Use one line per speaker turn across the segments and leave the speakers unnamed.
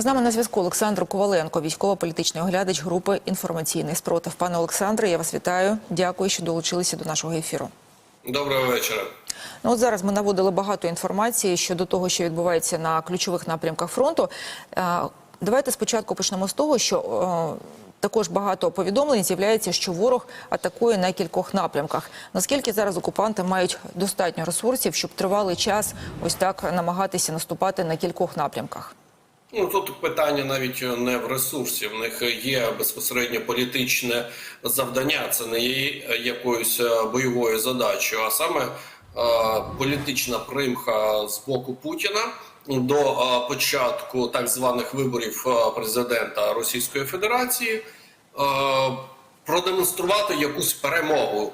З нами на зв'язку Олександр Коваленко, військово-політичний оглядач групи інформаційний спротив. Пане Олександре, я вас вітаю. Дякую, що долучилися до нашого ефіру.
Доброго вечора.
Ну от зараз ми наводили багато інформації щодо того, що відбувається на ключових напрямках фронту. Е, Давайте спочатку почнемо з того, що е, також багато повідомлень з'являється, що ворог атакує на кількох напрямках. Наскільки зараз окупанти мають достатньо ресурсів, щоб тривалий час ось так намагатися наступати на кількох напрямках?
Ну тут питання навіть не в ресурсі. В них є безпосередньо політичне завдання. Це не є якоюсь е, бойовою задачею, а саме е, політична примха з боку Путіна до е, початку так званих виборів е, президента Російської Федерації. Продемонструвати якусь перемогу,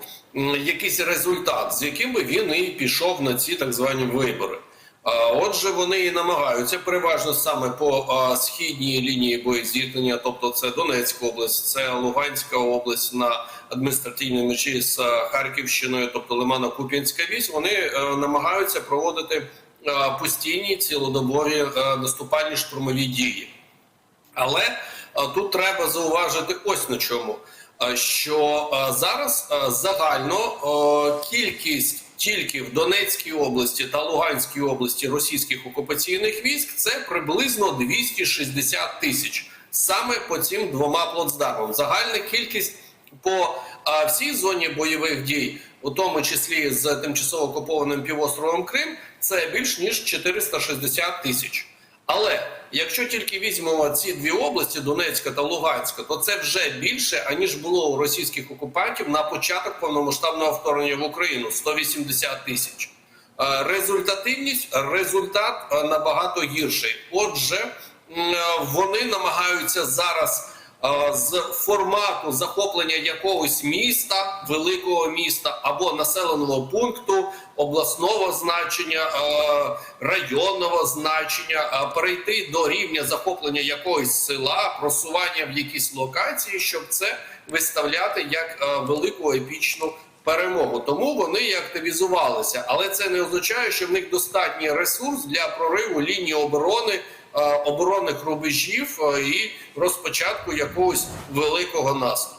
якийсь результат, з яким він і пішов на ці так звані вибори. Отже, вони і намагаються переважно саме по східній лінії боєзіткнення, тобто це Донецька область, це Луганська область на адміністративній межі з Харківщиною, тобто Лимано-Куп'янська вісь. Вони е, намагаються проводити постійні цілодобові е, наступальні штурмові дії. Але тут треба зауважити ось на чому. Е, Що е, зараз е, загально кількість тільки в Донецькій області та Луганській області російських окупаційних військ це приблизно 260 тисяч саме по цим двома плацдармам. Загальна кількість по всій зоні бойових дій, у тому числі з тимчасово окупованим півостровом Крим, це більш ніж 460 тисяч. Але якщо тільки візьмемо ці дві області, Донецька та Луганська, то це вже більше аніж було у російських окупантів на початок повномасштабного вторгнення в Україну 180 тисяч. Е, Результативність результат е, набагато гірший. Отже, е, вони намагаються зараз з формату захоплення якогось міста, великого міста або населеного пункту, обласного значення, е, районного значення, е, перейти до рівня захоплення якогось села, просування в якісь локації, щоб це виставляти як е, велику епічну перемогу. Тому вони і активізувалися, але це не означає, що в них достатній ресурс для прориву лінії оборони. Е, Оборонних рубежів е, і розпочатку якогось великого наступу.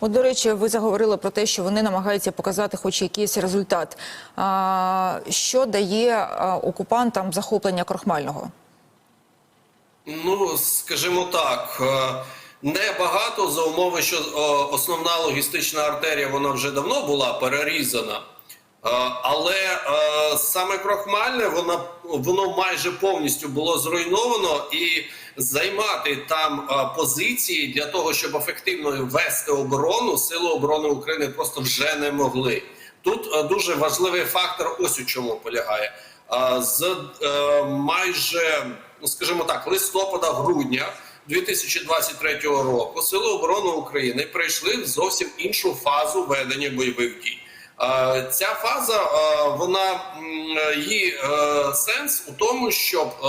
От, до речі, ви заговорили про те, що вони намагаються показати хоч якийсь результат. А, що дає окупантам захоплення крохмального?
Ну, скажімо так, е, небагато за умови, що е, основна логістична артерія вона вже давно була перерізана. Е, Але е, саме крохмальне воно, воно майже повністю було зруйновано і займати там е, позиції для того, щоб ефективно вести оборону, сили оборони України просто вже не могли. Тут дуже важливий фактор. Ось у чому полягає. З майже, ну скажімо так, листопада, грудня 2023 року Сили оборони України прийшли в зовсім іншу фазу ведення бойових дій. Е, Ця фаза е, вона м, її е, сенс у тому, щоб е,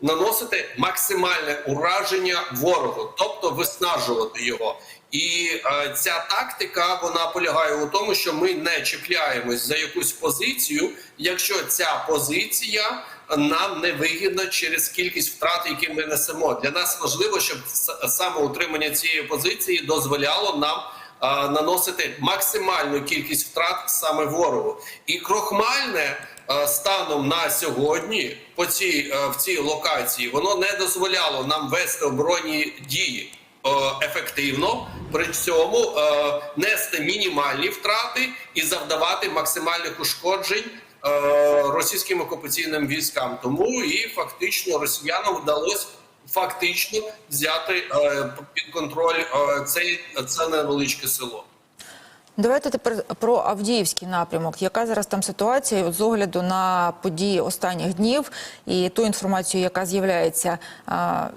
наносити максимальне ураження ворогу, тобто виснажувати його. І е, ця тактика вона полягає у тому, що ми не чіпляємось за якусь позицію, якщо ця позиція нам не вигідна через кількість втрат, які ми несемо. Для нас важливо, щоб с- саме утримання цієї позиції дозволяло нам наносити максимальну кількість втрат саме ворогу. І крохмальне станом на сьогодні по цій в цій локації воно не дозволяло нам вести оборонні дії ефективно, при цьому нести мінімальні втрати і завдавати максимальних ушкоджень. Російським окупаційним військам тому і фактично росіянам вдалося фактично взяти е, під контроль е, цей це невеличке село.
Давайте тепер про Авдіївський напрямок. Яка зараз там ситуація от з огляду на події останніх днів і ту інформацію, яка з'являється,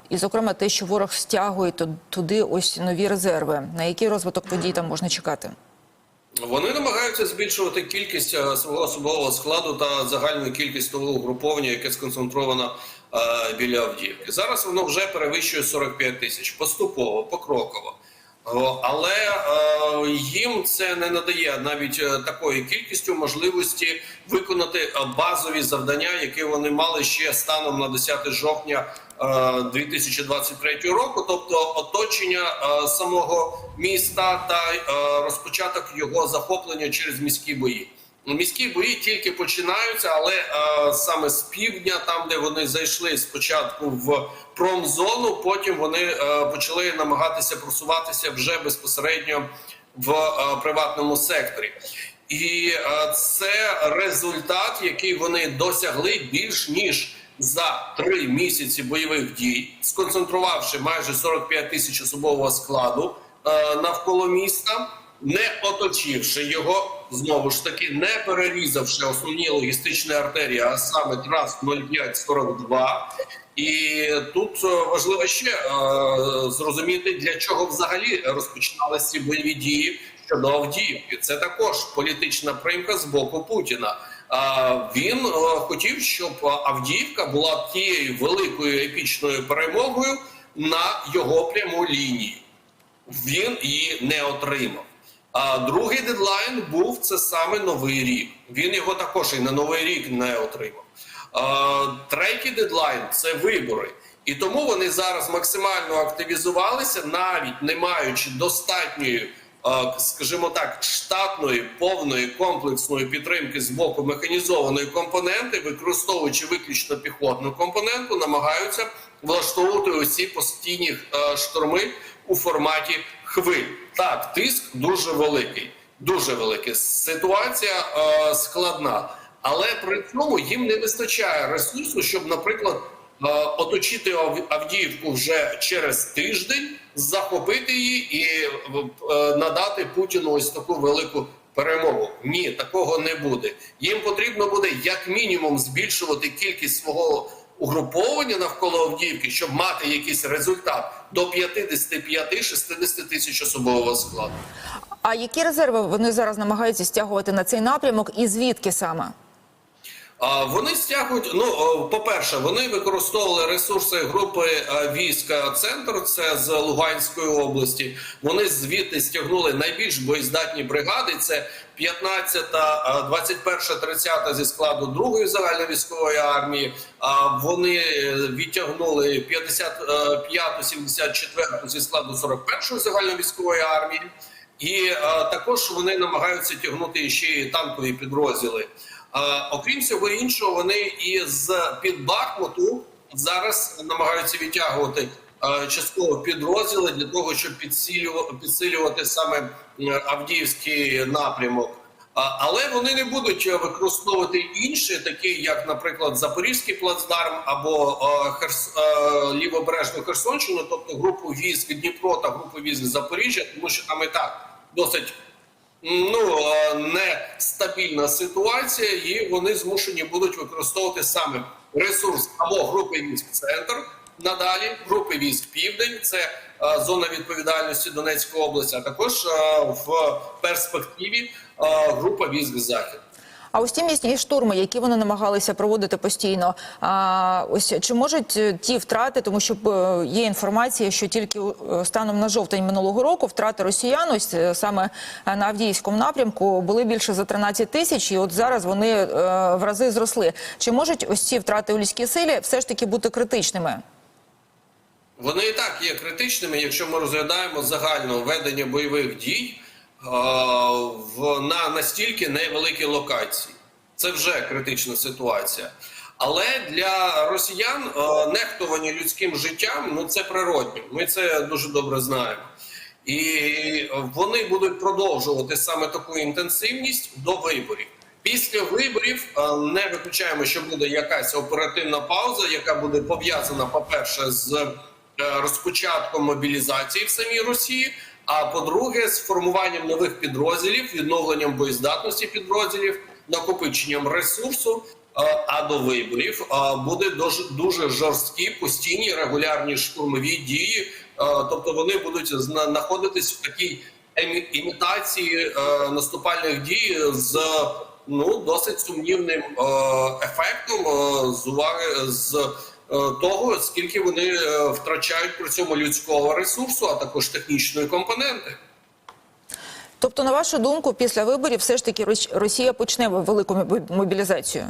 і зокрема те, що ворог стягує туди ось нові резерви. На який розвиток подій там можна чекати?
Вони намагаються збільшувати кількість е, свого особового складу та загальну кількість того угруповання, яке сконцентровано е, біля Авдіївки. Зараз воно вже перевищує 45 тисяч поступово, покроково. Але е, їм це не надає навіть е, такої кількістю можливості виконати е, базові завдання, які вони мали ще станом на 10 жовтня е, 2023 року, тобто оточення е, самого міста та е, розпочаток його захоплення через міські бої. Міські бої тільки починаються, але е, саме з півдня, там де вони зайшли спочатку в промзону, потім вони е, почали намагатися просуватися вже безпосередньо в е, приватному секторі. І е, це результат, який вони досягли більш ніж за три місяці бойових дій, сконцентрувавши майже 45 тисяч особового складу е, навколо міста не оточивши його, знову ж таки, не перерізавши основні логістичні артерії, а саме трас 0542. І тут е, важливо ще е, зрозуміти, для чого взагалі розпочиналися бойові дії щодо Авдіївки. Це також політична примка з боку Путіна. Він е, хотів, щоб Авдіївка була тією великою епічною перемогою на його пряму лінію. Він її не отримав. А другий дедлайн був це саме новий рік. Він його також і на новий рік не отримав. А, третій дедлайн це вибори. І тому вони зараз максимально активізувалися, навіть не маючи достатньої, скажімо так, штатної, повної комплексної підтримки з боку механізованої компоненти, використовуючи виключно піхотну компоненту, намагаються влаштовувати усі постійні шторми у форматі хвиль. Так, тиск дуже великий, дуже великий. Ситуація е, складна, але при цьому їм не вистачає ресурсу, щоб, наприклад, е, оточити Авдіївку вже через тиждень, захопити її і е, надати Путіну ось таку велику. Перемогу ні, такого не буде. Їм потрібно буде як мінімум збільшувати кількість свого угруповання навколо Авдіївки, щоб мати якийсь результат до 55-60 тисяч особового складу.
А які резерви вони зараз намагаються стягувати на цей напрямок, і звідки саме?
Вони стягують. Ну, по-перше, вони використовували ресурси групи е, військ е, центр. Це з Луганської області. Вони звідти стягнули найбільш боєздатні бригади. Це 15-та, е, 21-та, 30-та зі складу другої загальновійськової армії. А вони е, відтягнули 55-ту, 74-ту зі складу 41-ї загальновійськової армії. І е, також вони намагаються тягнути ще й танкові підрозділи. Е, окрім всього іншого, вони із під Бахмуту зараз намагаються відтягувати е, частково підрозділи для того, щоб підсилювати, підсилювати саме е, Авдіївський напрямок. Але вони не будуть використовувати інші, такі як, наприклад, Запорізький плацдарм або Херс, лівобережну Херсонщину, тобто групу військ Дніпро та групу військ Запоріжжя, тому що там і так досить ну нестабільна ситуація, і вони змушені будуть використовувати саме ресурс або групи військ центр надалі, групи військ Південь, це зона відповідальності Донецької області, а також в перспективі група військ Захід.
А ось ті місні штурми, які вони намагалися проводити постійно, а, ось чи можуть е, ті втрати, тому що е, є інформація, що тільки е, станом на жовтень минулого року втрати росіян, ось саме на Авдіївському напрямку, були більше за 13 тисяч, і от зараз вони в рази зросли. Чи можуть ось ці втрати у людській силі все ж таки бути критичними?
Вони і так є критичними, якщо ми розглядаємо загально ведення бойових дій в на настільки невеликій локації. Це вже критична ситуація. Але для росіян нехтування людським життям ну це природньо. Ми це дуже добре знаємо. І вони будуть продовжувати саме таку інтенсивність до виборів. Після виборів не виключаємо, що буде якась оперативна пауза, яка буде пов'язана, по-перше, з е, розпочатком мобілізації в самій Росії. А по-друге, з формуванням нових підрозділів, відновленням боєздатності підрозділів, накопиченням ресурсу. Е, А до виборів е, буде дуже жорсткі постійні регулярні штурмові дії. Е, Тобто вони будуть знаходитись в такій імітації наступальних дій з ну досить сумнівним ефектом, з уваги з того, скільки вони е, втрачають при цьому людського ресурсу, а також технічної компоненти.
Тобто, на вашу думку, після виборів все ж таки Росія почне велику мобілізацію?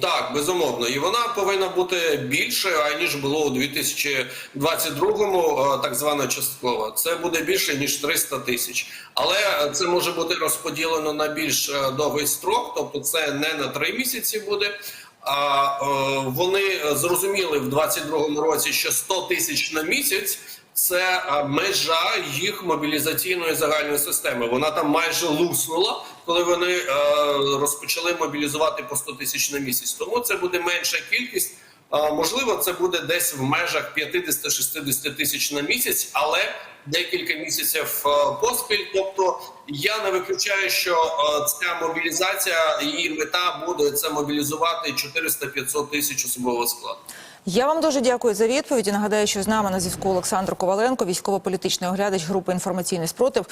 Так, безумовно, і вона повинна бути більшою аніж було у 2022-му, е, так звана часткова. Це буде більше ніж 300 тисяч, але е, це може бути розподілено на більш е, довгий строк, тобто це не на три місяці буде. А е, вони зрозуміли в 2022 році, що 100 тисяч на місяць. Це е, межа їх мобілізаційної загальної системи. Вона там майже луснула, коли вони е, розпочали мобілізувати по 100 тисяч на місяць. Тому це буде менша кількість. Можливо, це буде десь в межах 50-60 тисяч на місяць, але декілька місяців е, поспіль. Тобто я не виключаю, що е, ця мобілізація її мета буде це мобілізувати 400-500 тисяч особового складу.
Я вам дуже дякую за відповіді. Нагадаю, що з нами на зв'язку Олександр Коваленко, військово-політичний оглядач групи інформаційний спротив.